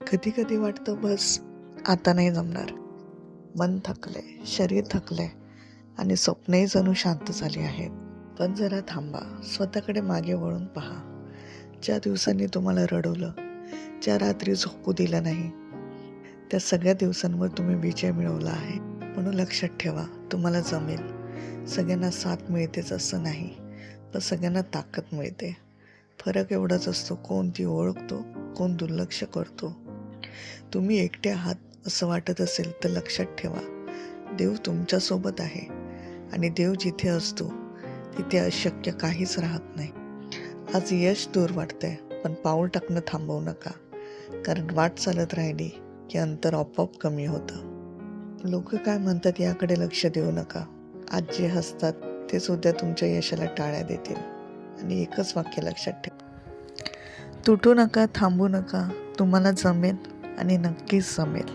कधी कधी वाटतं बस आता नाही जमणार. मन थकले शरीर थकले आणि स्वप्नही जणू शांत झाली आहेत. पण जरा थांबा स्वतःकडे मागे वळून पहा. ज्या दिवसांनी तुम्हाला रडवलं ज्या रात्री झोपू दिलं नाही त्या सगळ्या दिवसांवर तुम्ही विजय मिळवला आहे. म्हणून लक्षात ठेवा तुम्हाला जमेल. सगळ्यांना साथ मिळतेच असं नाही पण सगळ्यांना ताकद मिळते. फरक एवढाच असतो कोण ती ओळखतो कोण दुर्लक्ष करतो. तुम्ही एकटे आहात असं वाटत असेल तर लक्षात ठेवा. देव तुमच्यासोबत आहे आणि देव जिथे असतो तिथे अशक्य काहीच राहत नाही. आज यश दूर वाटतंय पण पाऊल टाकणं थांबवू नका. कारण वाट चालत राहिली की अंतर आपोआप कमी होतं. लोक काय म्हणतात याकडे लक्ष देऊ नका. आज जे हसतात ते सुद्धा तुमच्या यशाला टाळ्या देतील. आणि एकच वाक्य लक्षात ठेवा. तुटू नका थांबू नका. तुम्हाला जमेल. आणि नक्कीच जमेल